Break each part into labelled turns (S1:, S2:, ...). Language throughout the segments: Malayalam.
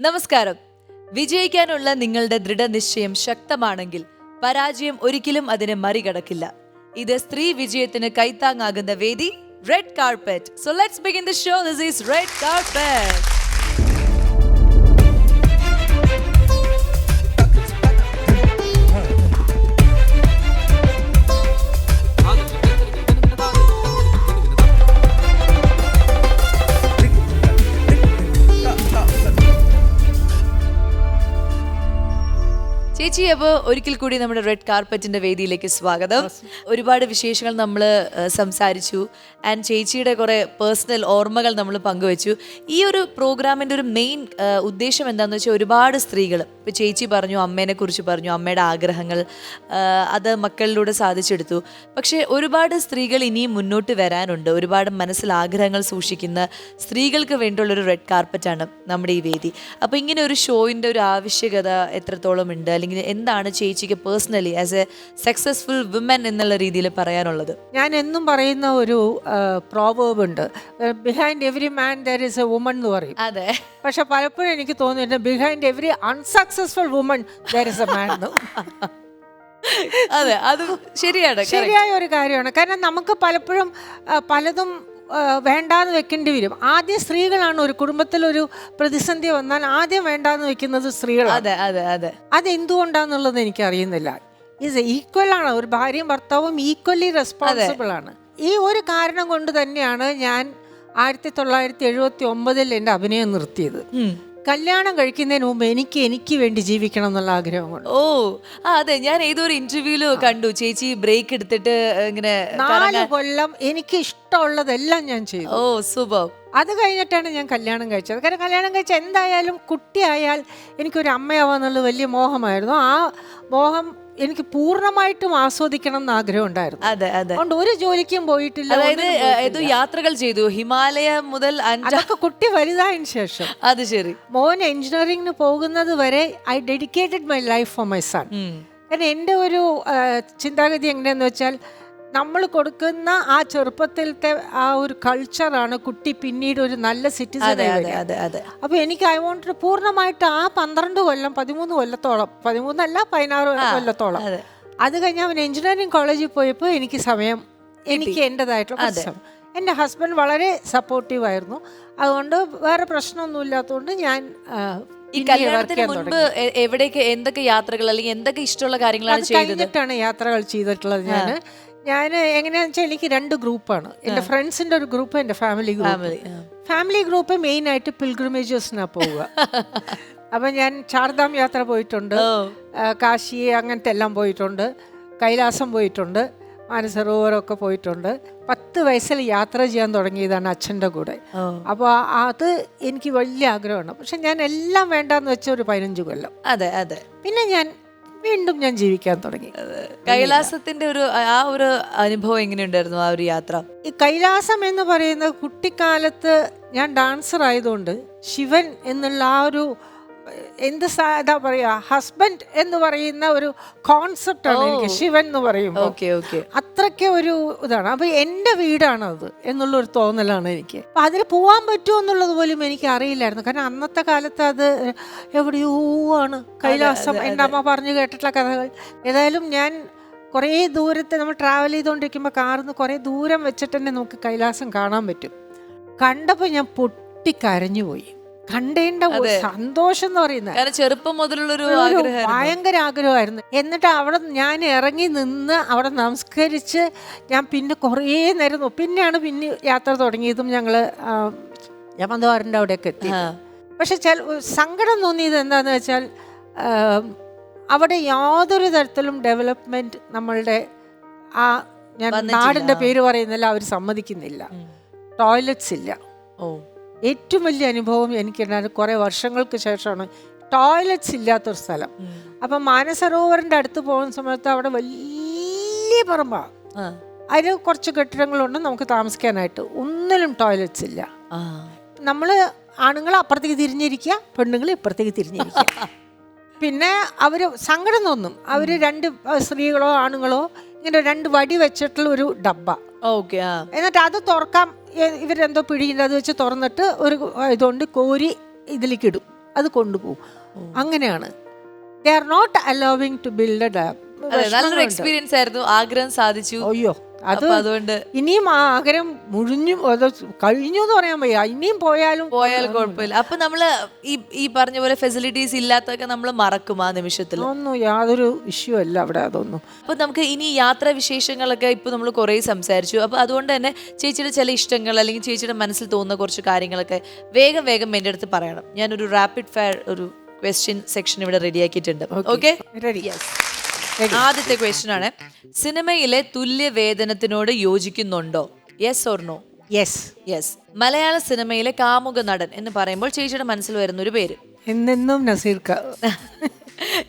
S1: നമസ്കാരം. വിജയിക്കാനുള്ള നിങ്ങളുടെ ദൃഢനിശ്ചയം ശക്തമാണെങ്കിൽ പരാജയം ഒരിക്കലും അതിനെ മറികടക്കില്ല. ഇത് സ്ത്രീ വിജയത്തിന് കൈത്താങ്ങാകുന്ന വേദി red carpet so let's begin the show this is red carpet ചേച്ചി അപ്പോൾ ഒരിക്കൽ കൂടി നമ്മുടെ റെഡ് കാർപ്പറ്റിന്റെ വേദിയിലേക്ക് സ്വാഗതം. ഒരുപാട് വിശേഷങ്ങൾ നമ്മൾ സംസാരിച്ചു. ആൻഡ് ചേച്ചിയുടെ കുറെ പേഴ്സണൽ ഓർമ്മകൾ നമ്മൾ പങ്കുവച്ചു. ഈ ഒരു പ്രോഗ്രാമിന്റെ ഒരു മെയിൻ ഉദ്ദേശം എന്താണെന്ന് വെച്ചാൽ ഒരുപാട് സ്ത്രീകൾ ഇപ്പൊ ചേച്ചി പറഞ്ഞു അമ്മേനെ കുറിച്ച് പറഞ്ഞു അമ്മയുടെ ആഗ്രഹങ്ങൾ അത് മക്കളിലൂടെ സാധിച്ചെടുത്തു. പക്ഷേ ഒരുപാട് സ്ത്രീകൾ ഇനിയും മുന്നോട്ട് വരാനുണ്ട്. ഒരുപാട് മനസ്സിൽ ആഗ്രഹങ്ങൾ സൂക്ഷിക്കുന്ന സ്ത്രീകൾക്ക് വേണ്ടിയുള്ള ഒരു റെഡ് കാർപ്പറ്റാണ് നമ്മുടെ ഈ വേദി. അപ്പോൾ ഇങ്ങനെ ഒരു ഷോയിന്റെ ഒരു ആവശ്യകത എത്രത്തോളം ഉണ്ട്? അല്ലെങ്കിൽ എന്താണ് ചേച്ചിക്ക് personally as a successful women എന്നുള്ള രീതിയിൽ പറയാനുള്ളത്?
S2: ഞാൻ എന്നും പറയുന്ന ഒരു പ്രോവേബ് ഉണ്ട്. Behind every man there is a woman എന്ന് പറയും.
S1: അതെ.
S2: പക്ഷെ പലപ്പോഴും എനിക്ക് തോന്നിയിട്ടുണ്ട് behind every unsuccessful woman there is a man
S1: അതെ അത് ശരിയാണ്.
S2: ശരിയായ ഒരു കാര്യമാണ്. കാരണം നമുക്ക് പലപ്പോഴും പലതും വേണ്ടാന്ന് വെക്കേണ്ടി വരും. ആദ്യം സ്ത്രീകളാണ് ഒരു കുടുംബത്തിൽ ഒരു പ്രതിസന്ധി വന്നാൽ ആദ്യം വേണ്ടാന്ന് വെക്കുന്നത് സ്ത്രീകളാണ്.
S1: അതെ അതെ അതെ.
S2: അത് എന്തുകൊണ്ടാന്നുള്ളത് എനിക്ക് അറിയുന്നില്ല ഇസ് ഈക്വൽ ആണ്. ഒരു ഭാര്യയും ഭർത്താവും ഈക്വലി റെസ്പോൺസിബിൾ ആണ്. ഈ ഒരു കാരണം കൊണ്ട് തന്നെയാണ് ഞാൻ ആയിരത്തി തൊള്ളായിരത്തി എഴുപത്തി ഒമ്പതിൽ എന്റെ അഭിനയം നിർത്തിയത്. കല്യാണം കഴിക്കുന്നതിന് മുമ്പ് എനിക്ക് എനിക്ക് വേണ്ടി ജീവിക്കണം എന്നുള്ള ആഗ്രഹം കൊണ്ട്
S1: ഓ ആ അതെ. ഞാൻ ഏതൊരു ഒരു ഇന്റർവ്യൂൽ കണ്ടു. ചേച്ചി ബ്രേക്ക് എടുത്തിട്ട് ഇങ്ങനെ
S2: നാല് കൊല്ലം എനിക്ക് ഇഷ്ടമുള്ളതെല്ലാം ഞാൻ ചെയ്തു.
S1: ഓ സൂപ്പർ
S2: അത് കഴിഞ്ഞിട്ടാണ് ഞാൻ കല്യാണം കഴിച്ചത്. കാരണം കല്യാണം കഴിച്ച എന്തായാലും കുട്ടിയായാൽ എനിക്കൊരു അമ്മയാവാന്നുള്ളത് വലിയ മോഹമായിരുന്നു. ആ മോഹം എനിക്ക് പൂർണമായിട്ടും ആസ്വദിക്കണം എന്ന് ആഗ്രഹം ഉണ്ടായിരുന്നു.
S1: അതെ അതെ.
S2: അതുകൊണ്ട് ഒരു ജോലിക്കും പോയിട്ടില്ല
S1: അതായത് ഏതോ യാത്രകൾ ചെയ്തു. ഹിമാലയ മുതൽ
S2: അതൊക്കെ കുട്ടി വലുതായതിനു ശേഷം.
S1: അത് ശരി.
S2: മോൻ എഞ്ചിനീയറിംഗിന് പോകുന്നത് വരെ I dedicated my life for my son. കാരണം എന്റെ ഒരു ചിന്താഗതി എങ്ങനെയാന്ന് വെച്ചാൽ നമ്മൾ കൊടുക്കുന്ന ആ ചെറുപ്പത്തിലത്തെ ആ ഒരു കൾച്ചറാണ് കുട്ടി പിന്നീട് ഒരു നല്ല സിറ്റിസൺ അപ്പൊ എനിക്ക് ഐ വോണ്ട് പൂർണമായിട്ട് ആ പന്ത്രണ്ട് കൊല്ലം പതിമൂന്ന് കൊല്ലത്തോളം പതിമൂന്നല്ല പതിനാറ് കൊല്ലത്തോളം
S1: അതെ.
S2: കഴിഞ്ഞ് അവൻ എഞ്ചിനീയറിംഗ് കോളേജിൽ പോയപ്പോൾ എനിക്ക് സമയം എനിക്ക് എന്റെതായിട്ടുള്ള പ്രശ്നം. എന്റെ ഹസ്ബൻഡ് വളരെ സപ്പോർട്ടീവ് ആയിരുന്നു. അതുകൊണ്ട് വേറെ പ്രശ്നമൊന്നും ഇല്ലാത്തതുകൊണ്ട് ഞാൻ
S1: ഈ കല്യാണത്തിന് മുൻപ് എവിടേക്ക് എന്തൊക്കെ യാത്രകൾ അല്ലെങ്കിൽ എന്തൊക്കെ ഇഷ്ടമുള്ള കാര്യങ്ങളാണ്
S2: ചെയ്തിട്ടാണ് യാത്രകൾ ചെയ്തിട്ടുള്ളത് ഞാൻ ഞാൻ എങ്ങനെയാണെന്ന് വെച്ചാൽ എനിക്ക് രണ്ട് ഗ്രൂപ്പാണ്. എന്റെ ഫ്രണ്ട്സിന്റെ ഒരു ഗ്രൂപ്പ് എന്റെ family group.
S1: Family
S2: group main ആയിട്ട് പിൽഗ്രിമേജസിനാണ് പോവുക. അപ്പം ഞാൻ ചാർധാം യാത്ര പോയിട്ടുണ്ട്. കാശി അങ്ങനത്തെ എല്ലാം പോയിട്ടുണ്ട്. കൈലാസം പോയിട്ടുണ്ട്. മാനസരോവരമൊക്കെ പോയിട്ടുണ്ട്. പത്ത് വയസ്സിൽ യാത്ര ചെയ്യാൻ തുടങ്ങിയതാണ് അച്ഛന്റെ കൂടെ. അപ്പോൾ അത് എനിക്ക് വലിയ ആഗ്രഹമാണ്. പക്ഷെ ഞാൻ എല്ലാം വേണ്ടെന്ന് വെച്ച ഒരു പതിനഞ്ച് കൊല്ലം.
S1: അതെ അതെ.
S2: പിന്നെ ഞാൻ വീണ്ടും ഞാൻ ജീവിക്കാൻ തുടങ്ങി.
S1: കൈലാസത്തിന്റെ ഒരു ആ ഒരു അനുഭവം എങ്ങനെയുണ്ടായിരുന്നു ആ ഒരു യാത്ര?
S2: ഈ കൈലാസം എന്ന് പറയുന്ന കുട്ടിക്കാലത്ത് ഞാൻ ഡാൻസർ ആയതുകൊണ്ട് ശിവൻ എന്നുള്ള ആ ഒരു എന്ത് സാധാ എന്താ പറയാ ഹസ്ബൻഡ് എന്ന് പറയുന്ന ഒരു കോൺസെപ്റ്റാണ് എനിക്ക് ശിവൻ എന്ന് പറയുമ്പോൾ
S1: ഓക്കെ ഓക്കെ.
S2: അത്രയ്ക്ക് ഒരു ഇതാണ്. അപ്പൊ എന്റെ വീടാണത് എന്നുള്ളൊരു തോന്നലാണ് എനിക്ക്. അപ്പൊ അതിൽ പോവാൻ പറ്റുമോ എന്നുള്ളത് പോലും എനിക്ക് അറിയില്ലായിരുന്നു. കാരണം അന്നത്തെ കാലത്ത് അത് എവിടെയോ ആണ് കൈലാസം എന്റെ അമ്മ പറഞ്ഞു കേട്ടിട്ടുള്ള കഥകൾ. ഏതായാലും ഞാൻ കുറേ ദൂരത്ത് നമ്മൾ ട്രാവൽ ചെയ്തുകൊണ്ടിരിക്കുമ്പോൾ കാറിൽ നിന്ന് കുറേ ദൂരം വെച്ചിട്ട് തന്നെ നമുക്ക് കൈലാസം കാണാൻ പറ്റും. കണ്ടപ്പോൾ ഞാൻ പൊട്ടിക്കരഞ്ഞു പോയി കണ്ടേണ്ട ഒരു സന്തോഷം എന്ന് പറയുന്നത്.
S1: ചെറുപ്പം മുതലുള്ളൊരു
S2: ഭയങ്കര ആഗ്രഹമായിരുന്നു. എന്നിട്ട് അവിടെ ഞാൻ ഇറങ്ങി നിന്ന് അവിടെ നമസ്കരിച്ച് ഞാൻ പിന്നെ കുറേ നേരം പിന്നെയാണ് പിന്നെ യാത്ര തുടങ്ങിയതും ഞങ്ങൾ യമന്തവാറിന്റെ അവിടെയൊക്കെ എത്തി. പക്ഷെ ചില സങ്കടം തോന്നിയത് എന്താണെന്ന് വെച്ചാൽ അവിടെ യാതൊരു തരത്തിലും ഡെവലപ്മെന്റ് നമ്മളുടെ ആ ഞാൻ
S1: നാടിന്റെ
S2: നാടിന്റെ പേര് പറയുന്നില്ല അവർ സമ്മതിക്കുന്നില്ല. ടോയ്ലറ്റ്സ് ഇല്ല.
S1: ഓ.
S2: ഏറ്റവും വലിയ അനുഭവം എനിക്കുണ്ടായത് കുറേ വർഷങ്ങൾക്ക് ശേഷമാണ്. ടോയ്ലറ്റ്സ് ഇല്ലാത്തൊരു സ്ഥലം. അപ്പം മാനസരോവറിന്റെ അടുത്ത് പോകുന്ന സമയത്ത് അവിടെ വലിയ പറമ്പാണ് അതിൽ കുറച്ച് കെട്ടിടങ്ങളുണ്ട് നമുക്ക് താമസിക്കാനായിട്ട്. ഒന്നിലും ടോയ്ലറ്റ്സ് ഇല്ല.
S1: നമ്മൾ
S2: നമ്മൾ ആണുങ്ങൾ അപ്പുറത്തേക്ക് തിരിഞ്ഞിരിക്കുക പെണ്ണുങ്ങൾ ഇപ്പുറത്തേക്ക് തിരിഞ്ഞിരിക്കുക. പിന്നെ അവർ സങ്കടം തോന്നും. അവർ രണ്ട് സ്ത്രീകളോ ആണുങ്ങളോ ഇങ്ങനെ രണ്ട് വടി വെച്ചിട്ടുള്ള ഒരു ഡബ്ബ.
S1: ഓക്കെ
S2: എന്നിട്ട് അത് തുറക്കാം എ- ഇവരെന്തോ പിടിയുണ്ട് അത് വെച്ച് തുറന്നിട്ട് ഒരു ഇതുകൊണ്ട് കോരി ഇതിലേക്ക് ഇടും. അത് കൊണ്ടുപോകും. അങ്ങനെയാണ്. They are not allowing to build a dam
S1: അതെ നല്ലൊരു എക്സ്പീരിയൻസ് ആയിരുന്നു. ആഗ്രഹം സാധിച്ചു.
S2: അയ്യോ അത്
S1: അതുകൊണ്ട്
S2: ഇനിയും ആ ആഗ്രഹം മുഴിഞ്ഞു കഴിഞ്ഞു എന്ന് പറയാൻ വയ്യ. ഇനിയും പോയാലും
S1: പോയാലും കുഴപ്പമില്ല. അപ്പൊ നമ്മൾ ഈ ഈ പറഞ്ഞ പോലെ ഫെസിലിറ്റീസ് ഇല്ലാത്തൊക്കെ നമ്മൾ മറക്കും ആ നിമിഷത്തിൽ
S2: ഒന്നും യാതൊരു ഇഷ്യൂ അല്ല അവിടെ അതൊന്നും.
S1: അപ്പൊ നമുക്ക് ഇനി യാത്രാ വിശേഷങ്ങളൊക്കെ ഇപ്പൊ നമ്മൾ കുറെ സംസാരിച്ചു. അപ്പൊ അതുകൊണ്ട് തന്നെ ചേച്ചിയുടെ ചില ഇഷ്ടങ്ങൾ അല്ലെങ്കിൽ ചേച്ചിയുടെ മനസ്സിൽ തോന്നുന്ന കുറച്ച് കാര്യങ്ങളൊക്കെ വേഗം വേഗം എന്റെ അടുത്ത് പറയണം. ഞാനൊരു റാപ്പിഡ് ഫയർ ഒരു ക്വസ്റ്റ്യൻ സെക്ഷൻ ഇവിടെ റെഡിയാക്കിയിട്ടുണ്ട് ഓക്കെ
S2: റെഡി
S1: ആദ്യത്തെ ക്വസ്റ്റ്യൻ ആണ്. സിനിമയിലെ തുല്യവേതനത്തിനോട് യോജിക്കുന്നുണ്ടോ? Yes or no
S2: yes
S1: yes മലയാള സിനിമയിലെ കാമുക നടൻ എന്ന് പറയുമ്പോൾ ചേച്ചിയുടെ മനസ്സിൽ വരുന്ന ഒരു പേര്.
S2: എന്നെന്നും നസീർക്ക.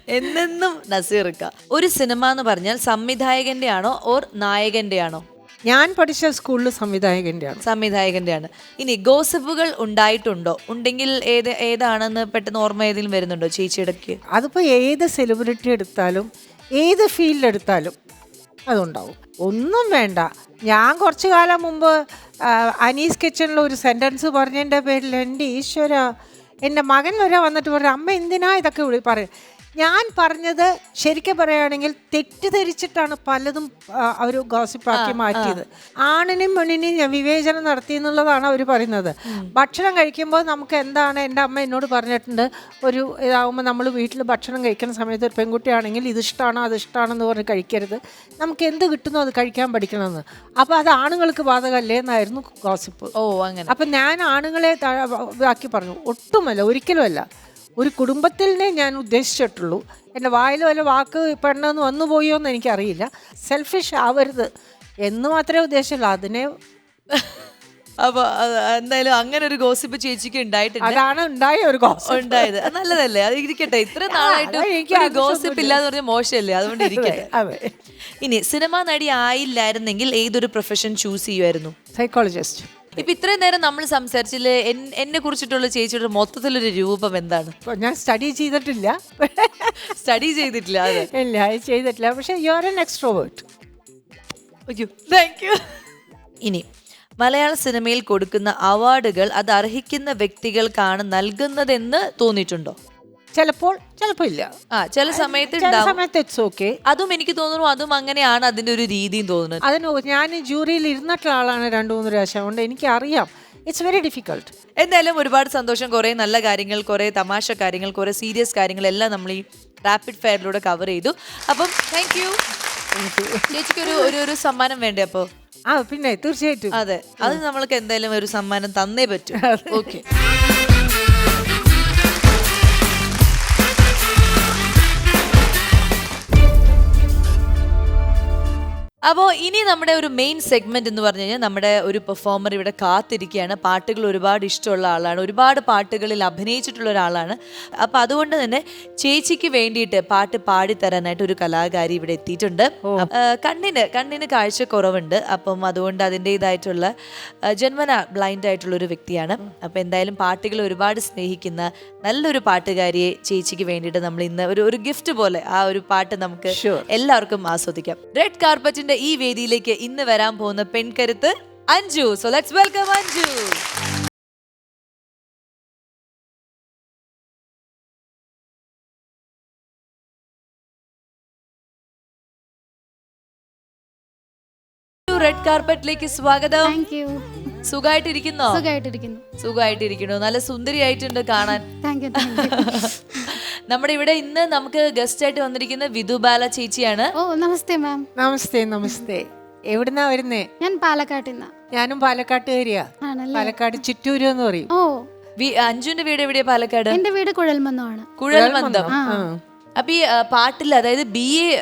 S1: എന്നെന്നും നസീർക്ക. ഒരു സിനിമ എന്ന് പറഞ്ഞാൽ സംവിധായകന്റെ ആണോ ഓർ നായകന്റെ ആണോ
S2: ഞാൻ പഠിച്ച സ്കൂളിൽ സംവിധായകന്റെയാണ്.
S1: സംവിധായകന്റെ ആണ് ഇനി ഗോസിപ്പുകൾ ഉണ്ടായിട്ടുണ്ടോ? ഉണ്ടെങ്കിൽ ഏത് ഏതാണെന്ന് പെട്ടെന്ന് ഓർമ്മ ഏതെങ്കിലും വരുന്നുണ്ടോ ചേച്ചിയുടെ
S2: അതിപ്പോ ഏത് സെലിബ്രിറ്റി എടുത്താലും ഏത് ഫീൽഡ് എടുത്താലും അതുണ്ടാവും. ഒന്നും വേണ്ട. ഞാൻ കുറച്ചു കാലം മുമ്പ് അനീസ് കിച്ചണിൽ ഒരു സെന്റൻസ് പറഞ്ഞതിന്റെ പേരിൽ എന്റെ ഈശ്വര എന്റെ മകൻ വരെ വന്നിട്ട് പറഞ്ഞു അമ്മ എന്തിനാ ഇതൊക്കെ പറയും. ഞാൻ പറഞ്ഞത് ശരിക്കും പറയുകയാണെങ്കിൽ തെറ്റിദ്ധരിച്ചിട്ടാണ് പലതും അവർ ഗോസിപ്പാക്കി മാറ്റിയത്. ആണിനും പെണ്ണിനെയും ഞാൻ വിവേചനം നടത്തി എന്നുള്ളതാണ് അവർ പറയുന്നത്. ഭക്ഷണം കഴിക്കുമ്പോൾ നമുക്ക് എന്താണ് എന്റെ അമ്മ എന്നോട് പറഞ്ഞിട്ടുണ്ട് ഒരു ഇതാവുമ്പോൾ നമ്മൾ വീട്ടിൽ ഭക്ഷണം കഴിക്കുന്ന സമയത്ത് ഒരു പെൺകുട്ടിയാണെങ്കിൽ ഇത് ഇഷ്ടമാണോ അത് ഇഷ്ടമാണെന്ന് പറഞ്ഞ് കഴിക്കരുത്. നമുക്ക് എന്ത് കിട്ടുന്നോ അത് കഴിക്കാൻ പഠിക്കണമെന്ന്. അപ്പോൾ അത് ആണുങ്ങൾക്ക് ബാധകമല്ലേ എന്നായിരുന്നു ഗോസിപ്പ്.
S1: ഓ അങ്ങനെ.
S2: അപ്പം ഞാൻ ആണുങ്ങളെ ഇതാക്കി പറഞ്ഞു. ഒട്ടുമല്ല ഒരിക്കലുമല്ല. ഒരു കുടുംബത്തിനെ ഞാൻ ഉദ്ദേശിച്ചിട്ടുള്ളൂ. എന്റെ വായിൽ വല്ല വാക്ക് പെണ്ണെന്ന് വന്നു പോയോ എന്ന് എനിക്കറിയില്ല. സെൽഫിഷ് ആവരുത് എന്ന് മാത്രമേ ഉദ്ദേശമുള്ളൂ അതിനെ
S1: അപ്പോൾ എന്തായാലും അങ്ങനെ ഒരു ഗോസിപ്പ് ചേച്ചിക്ക് ഉണ്ടായിട്ടുണ്ട്
S2: അതാണ് ഉണ്ടായ ഒരു ഗോസിപ്പ്
S1: ഉണ്ടായത്. നല്ലതല്ലേ? അത് ഇരിക്കട്ടെ. ഇത്ര നാളായിട്ട്
S2: എനിക്ക്.
S1: ഗോസിപ്പ് ഇല്ലാന്ന് പറഞ്ഞ മോശമല്ലേ? അതുകൊണ്ട് ഇരിക്കട്ടെ.
S2: അതെ.
S1: ഇനി സിനിമാ നടി ആയില്ലായിരുന്നെങ്കിൽ ഏതൊരു പ്രൊഫഷൻ ചൂസ് ചെയ്യുമായിരുന്നു?
S2: സൈക്കോളജിസ്റ്റ്
S1: ഇപ്പൊ ഇത്രയും നേരം നമ്മൾ സംസാരിച്ചില്ല? എന്നെ കുറിച്ചിട്ടുള്ള ചേച്ചിയുടെ മൊത്തത്തിലൊരു രൂപം എന്താണ്?
S2: ഞാൻ സ്റ്റഡി ചെയ്തിട്ടില്ല.
S1: സ്റ്റഡി ചെയ്തിട്ടില്ല
S2: ഇല്ല ചെയ്തിട്ടില്ല. പക്ഷെ you are an extrovert
S1: thank you ഇനി മലയാള സിനിമയിൽ കൊടുക്കുന്ന അവാർഡുകൾ അത് അർഹിക്കുന്ന വ്യക്തികൾക്കാണ് നൽകുന്നതെന്ന് തോന്നിയിട്ടുണ്ടോ?
S2: ചിലപ്പോൾ ചിലപ്പോ ഇല്ല.
S1: ആ ചില സമയത്ത്
S2: ചില
S1: ഉണ്ടാവും.
S2: സമയത്ത് ഇറ്റ്സ് ഓക്കെ
S1: അതും എനിക്ക് തോന്നുന്നു അതും അങ്ങനെയാണ് അതിന്റെ ഒരു രീതിയും തോന്നുന്നത്.
S2: അതിന് ഞാൻ ജൂറിയിൽ ഇരുന്നിട്ടുള്ള ആളാണ് രണ്ടു മൂന്ന് പ്രാവശ്യം. എനിക്ക് അറിയാം ഇറ്റ്സ് വെരി ഡിഫിക്കൾട്ട്
S1: എന്തായാലും ഒരുപാട് സന്തോഷം. കുറേ നല്ല കാര്യങ്ങൾ കുറേ തമാശ കാര്യങ്ങൾ കുറേ സീരിയസ് കാര്യങ്ങൾ എല്ലാം നമ്മൾ ഈ റാപ്പിഡ് ഫയറിലൂടെ കവർ ചെയ്തു. അപ്പം താങ്ക് യു ചേച്ചിക്ക് ഒരു ഒരു ഒരു സമ്മാനം വേണ്ടേ അപ്പോ
S2: ആ പിന്നെ തീർച്ചയായിട്ടും.
S1: അതെ. അത് നമ്മൾക്ക് എന്തായാലും ഒരു സമ്മാനം തന്നേ പറ്റൂ. ഓക്കെ അപ്പോൾ ഇനി നമ്മുടെ ഒരു മെയിൻ സെഗ്മെന്റ് എന്ന് പറഞ്ഞു കഴിഞ്ഞാൽ നമ്മുടെ ഒരു പെർഫോമർ ഇവിടെ കാത്തിരിക്കുകയാണ്. പാട്ടുകൾ ഒരുപാട് ഇഷ്ടമുള്ള ആളാണ്. ഒരുപാട് പാട്ടുകളിൽ അഭിനയിച്ചിട്ടുള്ള ഒരാളാണ്. അപ്പോൾ അതുകൊണ്ട് തന്നെ ചേച്ചിക്ക് വേണ്ടിയിട്ട് പാട്ട് പാടിത്തരാനായിട്ട് ഒരു കലാകാരി ഇവിടെ എത്തിയിട്ടുണ്ട്. കണ്ണിന് കണ്ണിന് കാഴ്ച കുറവുണ്ട് അപ്പം അതുകൊണ്ട് അതിന്റെതായിട്ടുള്ള ജന്മന ബ്ലൈൻഡ് ആയിട്ടുള്ള ഒരു വ്യക്തിയാണ്. അപ്പോൾ എന്തായാലും പാട്ടുകൾ ഒരുപാട് സ്നേഹിക്കുന്ന നല്ലൊരു പാട്ടുകാരിയെ ചേച്ചിക്ക് വേണ്ടിയിട്ട് നമ്മൾ ഇന്ന് ഒരു ഒരു ഗിഫ്റ്റ് പോലെ ആ ഒരു പാട്ട് നമുക്ക് എല്ലാവർക്കും ആസ്വദിക്കാം. റെഡ് കാർപ്പറ്റിന്റെ ഈ വേദിയിലേക്ക് ഇന്ന് വരാൻ പോകുന്ന പെൺകരുത്ത് Anju. So let's welcome Anju. Red കാർപ്പറ്റിലേക്ക് സ്വാഗതം. സുഖമായിട്ടിരിക്കുന്നോ
S3: സുഖമായിട്ടിരിക്കുന്നു
S1: സുഖമായിട്ടിരിക്കുന്നു നല്ല സുന്ദരിയായിട്ടുണ്ട് കാണാൻ. നമ്മുടെ ഇവിടെ ഇന്ന് നമുക്ക് ഗസ്റ്റ് ആയിട്ട് വന്നിരിക്കുന്ന വിധുബാല ചേച്ചിയാണ്.
S3: ഓ നമസ്തേ മാം
S2: നമസ്തേ നമസ്തേ. എവിടുന്നാ വരുന്നേ?
S3: ഞാൻ പാലക്കാട്ടിൽ നിന്നാ.
S2: ഞാനും പാലക്കാട്ടുകാരിയാ
S3: ആണല്ലേ?
S2: പാലക്കാട് ചിറ്റൂര് എന്ന് പറയും.
S3: ഓ.
S1: വി- അഞ്ജുന്റെ വീട് എവിടെയാ പാലക്കാട്?
S3: എന്റെ വീട് കുഴൽമന്ദമാണ്
S1: കുഴൽമന്ദം.
S3: ആ.
S1: അപ്പൊ ഈ ആ, പാട്ടിൽ അതായത് ബി എ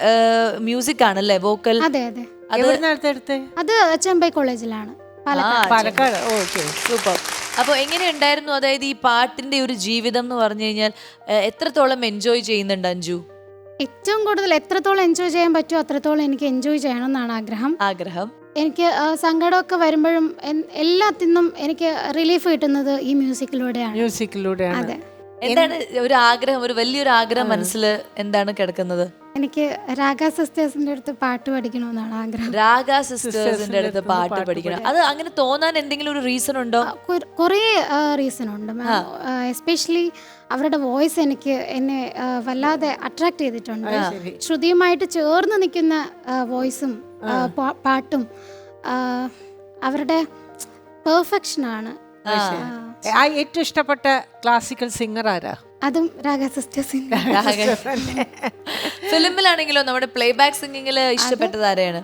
S1: മ്യൂസിക് ആണല്ലേ വോക്കൽ
S3: അതെ അതെ.
S2: എവിടുന്നാ അടുത്തടുത്ത്
S3: അത് ചെമ്പൈ കോളേജിലാണ് പാലക്കാട്.
S2: പാലക്കാട്. Okay
S1: super. അപ്പൊ എങ്ങനെയുണ്ടായിരുന്നു? അതായത് ഈ പാട്ടിന്റെ ഒരു ജീവിതം എന്ന് പറഞ്ഞു കഴിഞ്ഞാൽ എത്രത്തോളം എൻജോയ് ചെയ്യുന്നുണ്ട് അഞ്ജു?
S3: ഏറ്റവും കൂടുതൽ എത്രത്തോളം എൻജോയ് ചെയ്യാൻ പറ്റുമോ അത്രത്തോളം എനിക്ക് എൻജോയ് ചെയ്യണം എന്നാണ് ആഗ്രഹം.
S1: ആഗ്രഹം.
S3: എനിക്ക് ആ, സങ്കടമൊക്കെ വരുമ്പോഴും എൻ- എല്ലാത്തിനും എനിക്ക് റിലീഫ് കിട്ടുന്നത് ഈ മ്യൂസിക്കിലൂടെയാണ്
S2: മ്യൂസിക്കിലൂടെയാണ്
S3: അതെ.
S1: എന്താണ് ഒരു ആഗ്രഹം ഒരു വലിയൊരു ആഗ്രഹം മനസ്സിൽ എന്താണ് കിടക്കുന്നത്?
S3: എനിക്ക് രാഗ സിസ്റ്റേഴ്സിന്റെ അടുത്ത് പാട്ട് പഠിക്കണമെന്നാണ് ആഗ്രഹം.
S1: രാഗ സിസ്റ്റേഴ്സിന്റെ അടുത്ത് പാട്ട് പഠിക്കണം. അത് അങ്ങനെ തോന്നാൻ എന്തെങ്കിലും ഒരു റീസൺ ഉണ്ടോ?
S3: കുറേ റീസൺ ഉണ്ട് മാം എസ്പെഷ്യലി അവരുടെ വോയിസ് എനിക്ക് എന്നെ വല്ലാതെ അട്രാക്ട് ചെയ്തിട്ടുണ്ട്. ശ്രുതിയുമായിട്ട് ചേർന്ന് നിൽക്കുന്ന വോയിസും പാട്ടും അവരുടെ പെർഫെക്ഷനാണ്
S2: ഏറ്റവും ഇഷ്ടപ്പെട്ട ക്ലാസിക്കൽ സിംഗർ ആരാ?
S3: അതും രാഗ സിസ്റ്റേഴ്സിന്റെ
S1: ഫിലിമിലാണെങ്കിലോ നമ്മുടെ പ്ലേ ബാക്ക് സിംഗിങ്ങിൽ ഇഷ്ടപ്പെട്ടത് ആരെയാണ്?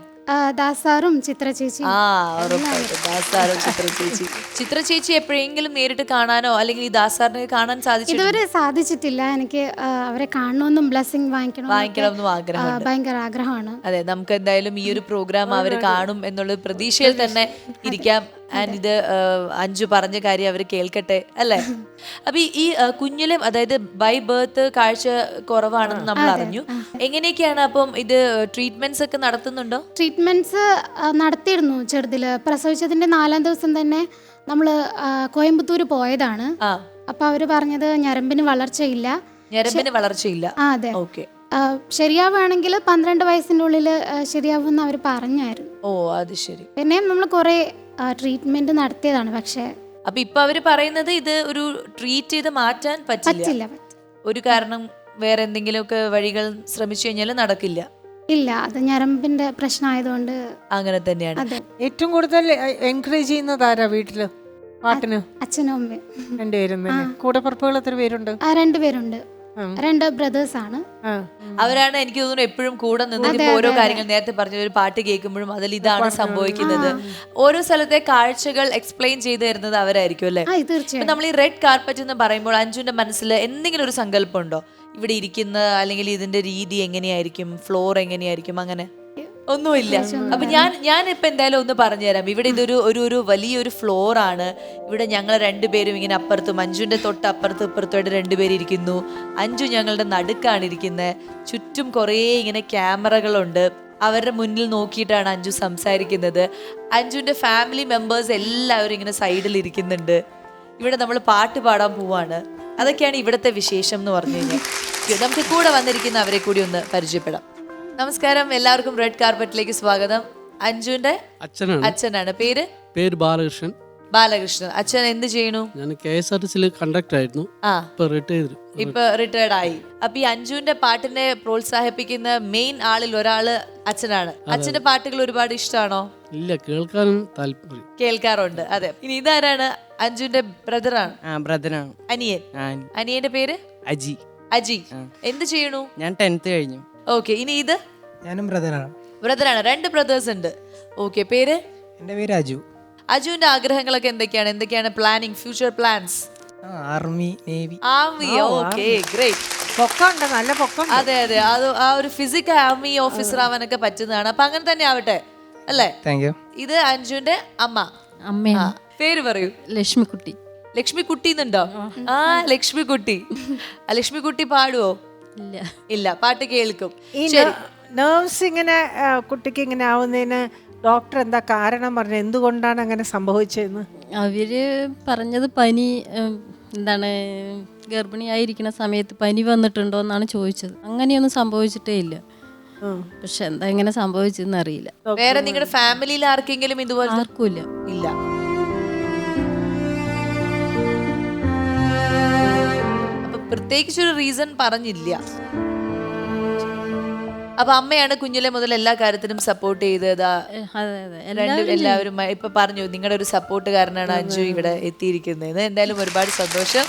S3: ദാസാറും ചിത്ര ചേച്ചി.
S1: ആ ഉറപ്പായിട്ടും. ദാസാറും ചിത്ര ചേച്ചി. ചിത്ര ചേച്ചി എപ്പോഴെങ്കിലും നേരിട്ട് കാണാനോ അല്ലെങ്കിൽ ഈ ദാസാറിനെ കാണാൻ സാധിച്ചു
S3: ഇതുവരെ സാധിച്ചിട്ടില്ല. എനിക്ക് അവരെ കാണണമെന്നും ബ്ലെസ്സിങ് വാങ്ങിക്കണം
S1: വാങ്ങിക്കണമെന്നും ആഗ്രഹം
S3: ഭയങ്കര ആഗ്രഹമാണ്.
S1: അതെ നമുക്ക് എന്തായാലും ഈ ഒരു പ്രോഗ്രാം അവർ കാണും എന്നുള്ള പ്രതീക്ഷയിൽ തന്നെ ഇരിക്കാം. ആൻഡ് ഇത് അഞ്ചു പറഞ്ഞ കാര്യം അവർ കേൾക്കട്ടെ അല്ലേ? അപ്പൊ ഈ- കുഞ്ഞിലും അതായത് ബൈ ബർത്ത് കാഴ്ച കുറവാണെന്ന് നമ്മൾ അറിഞ്ഞു. എങ്ങനെയൊക്കെയാണ് അപ്പം ഇത് ട്രീറ്റ്മെന്റ്സ് ഒക്കെ നടത്തുന്നുണ്ടോ?
S3: ട്രീറ്റ്മെന്റ്സ് നടത്തിയിരുന്നു ചെറുതിൽ. പ്രസവിച്ചതിന്റെ നാലാം ദിവസം തന്നെ നമ്മൾ കോയമ്പത്തൂർ പോയതാണ്. അപ്പൊ അവർ പറഞ്ഞത് ഞരമ്പിന് വളർച്ചയില്ല.
S1: ഞരമ്പിന് വളർച്ചയില്ല.
S3: അതെ.
S1: ഓക്കെ.
S3: ശരിയാവുകയാണെങ്കിൽ പന്ത്രണ്ട് വയസ്സിന്റെ ഉള്ളിൽ ശരിയാവുമെന്ന് അവർ പറഞ്ഞായിരുന്നു.
S1: ഓ അത് ശരി.
S3: പിന്നെ നമ്മൾ കുറേ ട്രീറ്റ്മെന്റ് നടത്തിയതാണ് പക്ഷേ
S1: അപ്പൊ ഇപ്പൊ അവർ പറയുന്നത് ഇത് ഒരു ട്രീറ്റ് ചെയ്ത് മാറ്റാൻ പറ്റില്ല. ഒരു കാരണം വേറെ എന്തെങ്കിലുമൊക്കെ വഴികൾ ശ്രമിച്ചു കഴിഞ്ഞാൽ നടക്കില്ല.
S3: ഇല്ല അത് ഞരമ്പിന്റെ പ്രശ്നമായതുകൊണ്ട്
S1: അങ്ങനെ തന്നെയാണ്.
S2: ഏറ്റവും കൂടുതൽ എൻകറേജ് ചെയ്യുന്നത് ആരാ വീട്ടിൽ? പാട്ടിന്?
S3: അച്ഛനും അമ്മയും.
S2: രണ്ടുപേരും കൂടെ പുറപ്പുകൾ എത്ര പേരുണ്ട്?
S3: ആ രണ്ടുപേരുണ്ട്. രണ്ട് ബ്രദേഴ്സ് ആണ്.
S1: അവരാണ് എനിക്ക് തോന്നുന്നു എപ്പോഴും കൂടെ നിന്ന് ഓരോ കാര്യങ്ങൾ നേരത്തെ പറഞ്ഞ ഒരു പാട്ട് കേൾക്കുമ്പോഴും അതിൽ ഇതാണ് സംഭവിക്കുന്നത്. ഓരോ സ്ഥലത്തെ കാഴ്ചകൾ എക്സ്പ്ലെയിൻ ചെയ്തു തരുന്നത് അവരായിരിക്കും അല്ലെ? നമ്മൾ ഈ റെഡ് കാർപ്പറ്റ് എന്ന് പറയുമ്പോൾ അഞ്ജുന്റെ മനസ്സിൽ എന്തെങ്കിലും ഒരു സങ്കല്പം ഉണ്ടോ ഇവിടെ ഇരിക്കുന്ന അല്ലെങ്കിൽ ഇതിന്റെ രീതി എങ്ങനെയായിരിക്കും? ഫ്ലോർ എങ്ങനെയായിരിക്കും? അങ്ങനെ. ഒന്നുമില്ല. അപ്പൊ ഞാൻ ഞാൻ ഇപ്പൊ എന്തായാലും ഒന്ന് പറഞ്ഞു തരാം ഇവിടെ ഇതൊരു ഒരു ഒരു വലിയൊരു ഫ്ലോർ ആണ്. ഇവിടെ ഞങ്ങൾ രണ്ടുപേരും ഇങ്ങനെ അപ്പുറത്ത് മഞ്ജുവിന്റെ തൊട്ട് അപ്പുറത്ത് ഇപ്പുറത്തുമായിട്ട് രണ്ടുപേരും ഇരിക്കുന്നു. അഞ്ചു ഞങ്ങളുടെ നടുക്കാണ് ഇരിക്കുന്നത് ചുറ്റും കുറേ ഇങ്ങനെ ക്യാമറകളുണ്ട്. അവരുടെ മുന്നിൽ നോക്കിയിട്ടാണ് അഞ്ജു സംസാരിക്കുന്നത്. അഞ്ജുവിന്റെ ഫാമിലി മെമ്പേഴ്സ് എല്ലാവരും ഇങ്ങനെ സൈഡിൽ ഇരിക്കുന്നുണ്ട്. ഇവിടെ നമ്മൾ പാട്ട് പാടാൻ പോവാണ്. അതൊക്കെയാണ് ഇവിടുത്തെ വിശേഷം എന്ന് പറഞ്ഞു കഴിഞ്ഞാൽ. നമുക്ക് കൂടെ വന്നിരിക്കുന്ന അവരെ കൂടി ഒന്ന് പരിചയപ്പെടാം. നമസ്കാരം. എല്ലാവർക്കും റെഡ് കാർപ്പറ്റിലേക്ക് സ്വാഗതം. അഞ്ജുന്റെ
S4: അച്ഛനാണ്.
S1: അച്ഛനാണ്. പേര്?
S4: പേര് ബാലകൃഷ്ണൻ.
S1: ബാലകൃഷ്ണൻ. അച്ഛൻ എന്ത് ചെയ്യണു
S4: ഞാൻ കെ എസ് ആർ ടി സിയിൽ കണ്ടക്ടർ ആയിരുന്നു.
S1: ആ.
S4: ഇപ്പൊ റിട്ടയർ ചെയ്തു
S1: ഇപ്പൊ റിട്ടയർഡ് ആയി. അപ്പൊ ഈ അഞ്ജുവിന്റെ പാട്ടിനെ പ്രോത്സാഹിപ്പിക്കുന്ന മെയിൻ ആളിൽ ഒരാൾ അച്ഛനാണ്. അച്ഛന്റെ പാട്ടുകൾ ഒരുപാട് ഇഷ്ടമാണോ?
S4: ഇല്ല കേൾക്കാനും താല്പര്യം.
S1: കേൾക്കാറുണ്ട്. അതെ. ഇനി ഇതാരാണ് അഞ്ജുവിന്റെ ബ്രദറാണ്?
S5: ആ ബ്രദറാണ്.
S1: അനിയൻ. അനിയന്റെ പേര്?
S5: അജി.
S1: അജി. എന്ത് ചെയ്യണു
S5: ഞാൻ ടെൻത്ത് കഴിഞ്ഞു.
S1: ഓക്കെ ഇനി ഇത്?
S6: ഞാനും ബ്രദറാണ്.
S1: ബ്രദറാണ് രണ്ട് ബ്രദേഴ്സ് ഉണ്ട്. ഓക്കെ പേര്?
S6: എന്റെ പേര് അജു.
S1: അജുവിന്റെ ആഗ്രഹങ്ങളൊക്കെ എന്തൊക്കെയാണ്? എന്തൊക്കെയാണ് planning future plans
S6: army navy
S1: army okay great
S2: പൊക്കമുണ്ട് നല്ല പൊക്കം
S1: അതെ അതെ അത് ആ ഒരു ഫിസിക്കൽ ആർമി ഓഫീസർ ആവാനൊക്കെ പറ്റുന്നതാണ്. അപ്പൊ അങ്ങനെ തന്നെ ആവട്ടെ അല്ലേ?
S6: താങ്ക് യു
S1: ഇത് അഞ്ജുവിന്റെ അമ്മ.
S7: അമ്മ
S1: പേര് പറയൂ.
S7: ലക്ഷ്മിക്കുട്ടി.
S1: ലക്ഷ്മിക്കുട്ടി എന്നുണ്ടോ? ആ. ലക്ഷ്മിക്കുട്ടി. ലക്ഷ്മിക്കുട്ടി പാടുവോ?
S7: ഇല്ല.
S1: പാട്ട് കേൾക്കും.
S2: നേഴ്സ് ഇങ്ങനെ കുട്ടിക്ക് ഇങ്ങനെ ആവുന്നതിന് ഡോക്ടർ എന്താ കാരണം പറഞ്ഞു എന്തുകൊണ്ടാണ് അങ്ങനെ സംഭവിച്ചതെന്ന്?
S7: അവർ പറഞ്ഞത് പനി എന്താണ് ഗർഭിണിയായിരിക്കുന്ന സമയത്ത് പനി വന്നിട്ടുണ്ടോ എന്നാണ് ചോദിച്ചത്. അങ്ങനെയൊന്നും സംഭവിച്ചിട്ടേ ഇല്ല. പക്ഷെ എന്താ ഇങ്ങനെ സംഭവിച്ചെന്ന് അറിയില്ല.
S1: വേറെ നിങ്ങളുടെ ഫാമിലിയിൽ ആർക്കെങ്കിലും ഇതുപോലെ
S7: ആർക്കും ഇല്ല.
S1: ഇല്ല. അപ്പൊ പ്രത്യേകിച്ച് ഒരു റീസൺ പറഞ്ഞില്ല. അപ്പൊ അമ്മയാണ് കുഞ്ഞിലെ മുതൽ എല്ലാ കാര്യത്തിനും സപ്പോർട്ട് ചെയ്തത്.
S7: ഏ, അതെ അതെ.
S1: രണ്ട് എല്ലാവരും ഇപ്പൊ പറഞ്ഞു നിങ്ങളുടെ ഒരു സപ്പോർട്ട് കാരണമാണ് അഞ്ജു ഇവിടെ എത്തിയിരിക്കുന്നത്. എന്തായാലും ഒരുപാട് സന്തോഷം.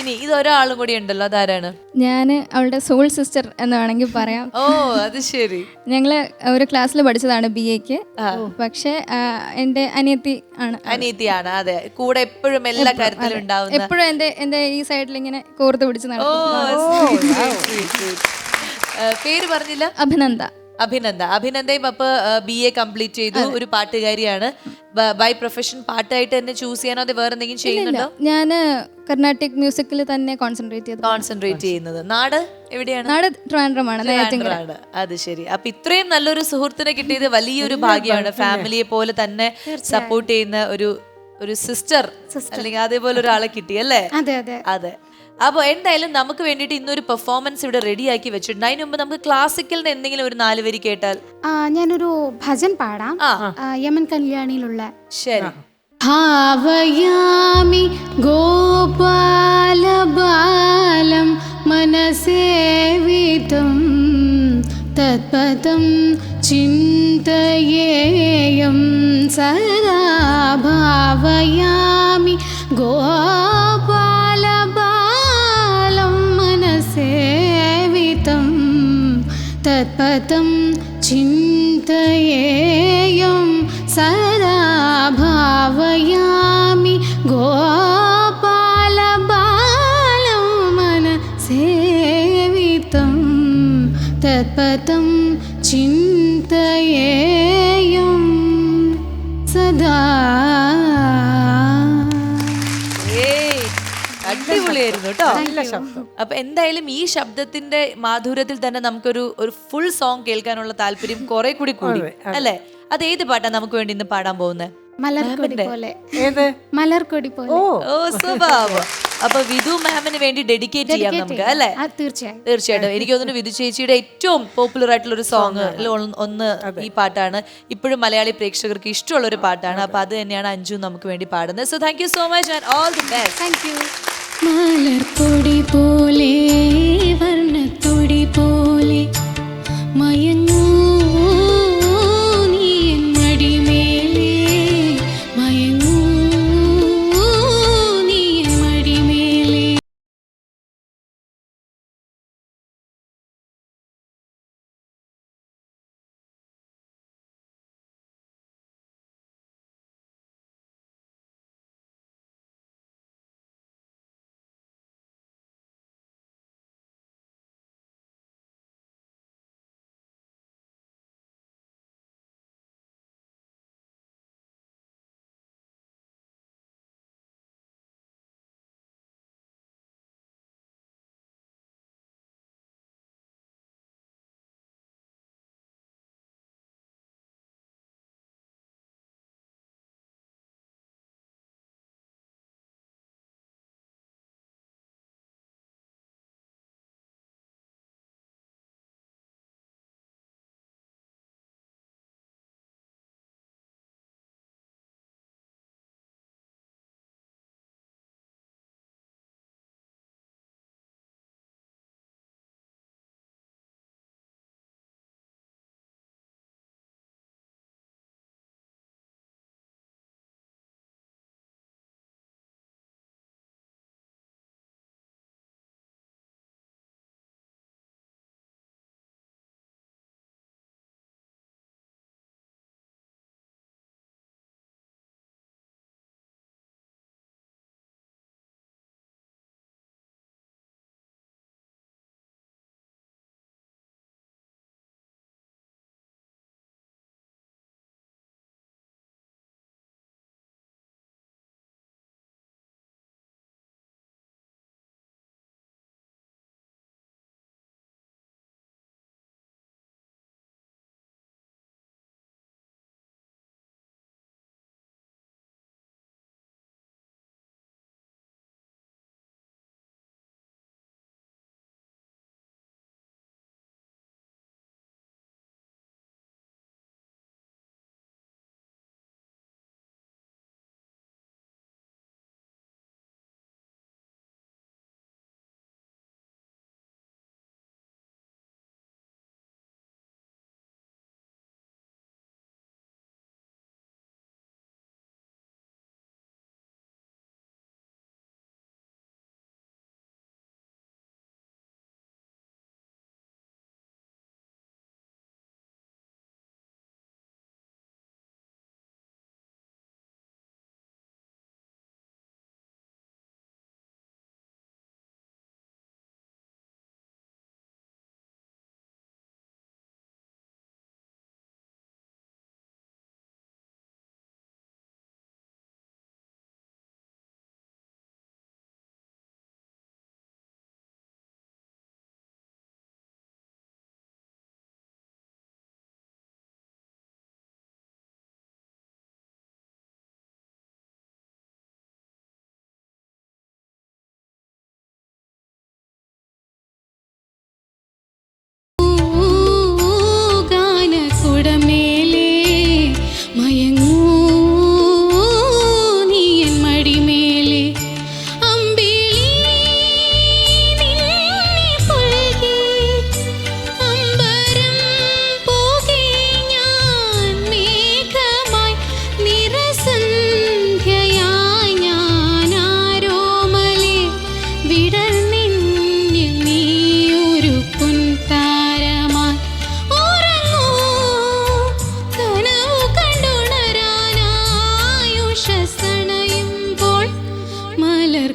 S1: ഇനി ഇത് ഒരാളും കൂടി ഉണ്ടല്ലോ അതാരാണ്?
S8: ഞാൻ അവളുടെ സോൾ സിസ്റ്റർ എന്ന് വേണമെങ്കിൽ പറയാം.
S1: ഓ അത് ശരി.
S8: ഞങ്ങൾ ഒരു ക്ലാസ്സിൽ പഠിച്ചതാണ് ബി എക്ക് പക്ഷേ എന്റെ എന്റെ അനിയത്തി ആണ്.
S1: അനീതിയാണ് അതെ. കൂടെ എപ്പോഴും എല്ലാ കാര്യത്തിലും ഉണ്ടാവും
S8: എപ്പോഴും എന്റെ എന്റെ ഈ സൈഡിൽ ഇങ്ങനെ കോർത്ത് പിടിച്ച്
S1: ഓ
S8: നടക്കും.
S1: പേര് പറഞ്ഞില്ല?
S8: അഭിനന്ദ.
S1: അഭിനന്ദ. അഭിനന്ദയും അപ്പൊ ബി എ കംപ്ലീറ്റ് ചെയ്തു. ഒരു പാട്ടുകാരിയാണ്. ബൈ പ്രൊഫഷൻ പാട്ടായിട്ട് തന്നെ ചൂസ് ചെയ്യാനോ അത് വേറെ എന്തെങ്കിലും ചെയ്യുന്നുണ്ടോ?
S8: ഞാൻ കർണാട്ടിക് മ്യൂസിക്കിൽ തന്നെ കോൺസെൻട്രേറ്റ് ചെയ്തു.
S1: കോൺസെൻട്രേറ്റ് ചെയ്യുന്നത്. നാട് എവിടെയാണ്?
S8: നാട് ട്രിവാൻഡ്രമാണ്.
S1: അത് ശരി. അപ്പൊ ഇത്രയും നല്ലൊരു സുഹൃത്തിനെ കിട്ടിയത് വലിയൊരു ഭാഗ്യമാണ്. ഫാമിലിയെ പോലെ തന്നെ സപ്പോർട്ട് ചെയ്യുന്ന ഒരു ഒരു സിസ്റ്റർ അല്ലെങ്കിൽ അതേപോലെ ഒരാളെ കിട്ടി അല്ലേ?
S3: അതെ അതെ.
S1: അതെ. അപ്പോൾ എന്തായാലും നമുക്ക് വേണ്ടിയിട്ട് ഇന്നൊരു പെർഫോമൻസ് ഇവിടെ റെഡിയാക്കി വെച്ചിട്ടുണ്ട്. അതിന് മുമ്പ് നമുക്ക് ക്ലാസിക്കൽ എന്തെങ്കിലും ഒരു നാല് വരി കേട്ടാൽ?
S3: ആ, ഞാനൊരു ഭജൻ പാടാം.
S1: ആ.
S3: ആ, യമൻ കല്യാണിയിലുള്ള
S1: ശരി.
S3: ഭാവയാമി ഗോപാലബാലം മനസേവിതം തത്പദം ചിന്തയേയം സദാ ഭാവയാമി ഗോപാലബാലം तत्पथं चिन्तयेयं सदा भावयामि गोपालबालं मन
S1: सेवितं तत्पथं चिन्
S2: നല്ല ശബ്ദം
S1: അപ്പൊ എന്തായാലും ഈ ശബ്ദത്തിന്റെ മാധുര്യത്തിൽ തന്നെ നമുക്കൊരു ഒരു ഫുൾ സോങ് കേൾക്കാനുള്ള താല്പര്യം കുറെ കൂടി കൂടി അല്ലെ? അത് ഏത് പാട്ടാ നമുക്ക് വേണ്ടി ഇന്ന് പാടാൻ പോകുന്നത്
S3: മലർക്കൊടി പോലെ.
S2: ഏത്?
S3: മലർക്കൊടി പോലെ.
S2: ഓ.
S1: സ്വഭാവം. അപ്പൊ വിധു മാമിന് വേണ്ടി ഡെഡിക്കേറ്റ് ചെയ്യാം നമുക്ക് അല്ലെ?
S3: ആ, തീർച്ചയായും.
S1: തീർച്ചയായിട്ടും. എനിക്ക് തോന്നുന്നു വിധു ചേച്ചിയുടെ ഏറ്റവും പോപ്പുലർ ആയിട്ടുള്ള ഒരു സോങ് ഒന്ന് ഈ പാട്ടാണ്. ഇപ്പോഴും മലയാളി പ്രേക്ഷകർക്ക് ഇഷ്ടമുള്ള ഒരു പാട്ടാണ്. അപ്പൊ അത് തന്നെയാണ് അഞ്ജു നമുക്ക് വേണ്ടി പാടുന്നത്. So thank you so much and all the best
S3: thank you മലർക്കൊടി പോലെ വർണത്തൊടി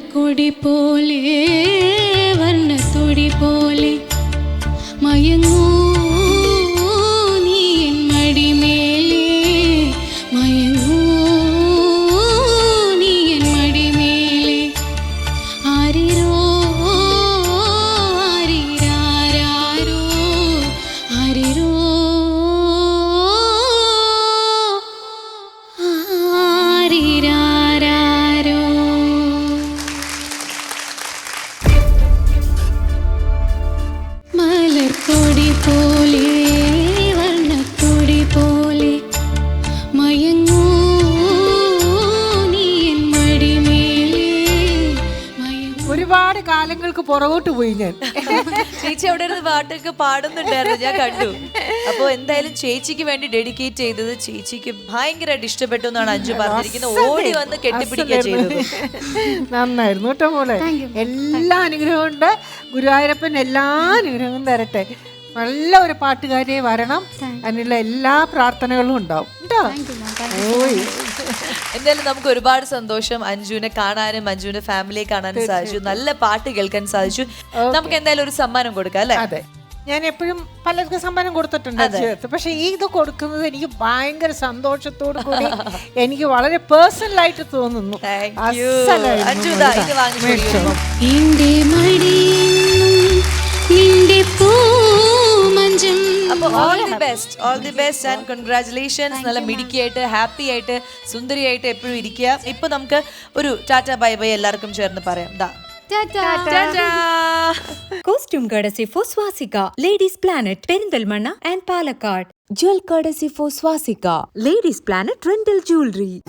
S3: മലർക്കൊടി പോലെ വർണത്തൊടി പോലെ മയങ്ങൂ
S2: കാലങ്ങൾക്ക് പുറകോട്ട് പോയി ഞാൻ.
S1: ചേച്ചി അവിടെ ഇരുന്ന് പാട്ടൊക്കെ പാടുന്നുണ്ടായിരുന്നു ഞാൻ കണ്ടു. അപ്പൊ എന്തായാലും ചേച്ചിക്ക് വേണ്ടി ഡെഡിക്കേറ്റ് ചെയ്തത് ചേച്ചിക്ക് ഭയങ്കരമായിട്ട് ഇഷ്ടപ്പെട്ടു എന്നാണ് അഞ്ചു പറഞ്ഞിരിക്കുന്നത്. ഓടി വന്ന് കെട്ടിപ്പിടിക്കുക ചെയ്തത്.
S2: നന്നായിരുന്നു കേട്ടോ മോളെ. എല്ലാ അനുഗ്രഹവും ഉണ്ട്. ഗുരുവായൂരപ്പൻ എല്ലാ അനുഗ്രഹവും തരട്ടെ. നല്ല ഒരു പാട്ടുകാരിയെ വരണം. അതിനുള്ള എല്ലാ പ്രാർത്ഥനകളും ഉണ്ടാവും. കേട്ടോ? ഓയ്.
S1: എന്തായാലും നമുക്ക് ഒരുപാട് സന്തോഷം. അഞ്ജുവിനെ കാണാനും അഞ്ജുവിന്റെ ഫാമിലിയെ കാണാനും സാധിച്ചു. നല്ല പാട്ട് കേൾക്കാൻ സാധിച്ചു. നമുക്ക് എന്തായാലും ഒരു സമ്മാനം കൊടുക്കാം അല്ലേ?
S2: അതെ. ഞാൻ എപ്പോഴും പലർക്കും സമ്മാനം കൊടുത്തിട്ടുണ്ട് ജീവിതത്തിൽ പക്ഷെ ഈ ഇത് കൊടുക്കുന്നത് എനിക്ക് ഭയങ്കര സന്തോഷത്തോടു കൂടി എനിക്ക് വളരെ പേഴ്സണൽ ആയിട്ട് തോന്നുന്നു.
S1: ഇത് വാങ്ങിച്ചു നല്ല മിടുക്കിയായിട്ട് ഹാപ്പി ആയിട്ട് സുന്ദരിയായിട്ട് എപ്പോഴും ഇരിക്കുക. ഇപ്പൊ നമുക്ക് ഒരു ടാറ്റാ ബൈ ബൈ എല്ലാവർക്കും ചേർന്ന് പറയാം. ദാ.
S9: Costume courtesy for Swasika ladies planet Perinthalmanna and Palakkad. Jewel courtesy for Swasika ladies planet rental jewellery.